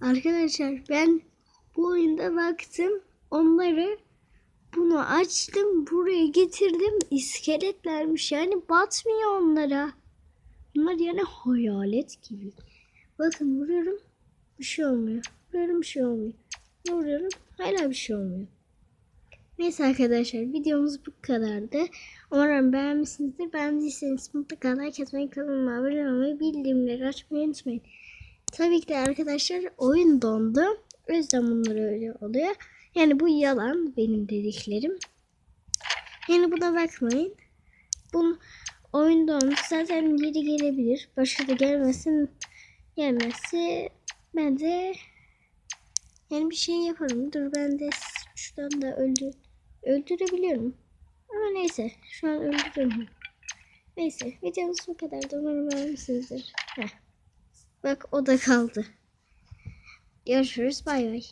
Arkadaşlar ben bu oyunda baktım. Onları bunu açtım. Buraya getirdim. İskeletlermiş. Yani batmıyor onlara. Bunlar yani hayalet gibi. Bakın vuruyorum. Bir şey olmuyor. Vuruyorum bir şey olmuyor. Vuruyorum. Hala bir şey olmuyor. Neyse arkadaşlar videomuz bu kadardı. Umarım beğenmişsinizdir. Beğendiyseniz mutlaka like atmayı, kanalıma abone olmayı, bildirimleri açmayı unutmayın. Tabii ki de arkadaşlar oyun dondu. O yüzden bunlar öyle oluyor. Yani bu yalan benim dediklerim. Yani buna bakmayın. Bu oyun dondu. Zaten geri gelebilir. Başka da gelmesin. Gelmezse ben de yani bir şey yaparım. Dur ben de şuradan da öldür öldürebiliyorum. Ama neyse. Şu an öldürüyorum. Neyse. Videomuz bu kadar. Umarım beğenmişsinizdir. Heh. Bak o da kaldı. Görüşürüz. Bay bay.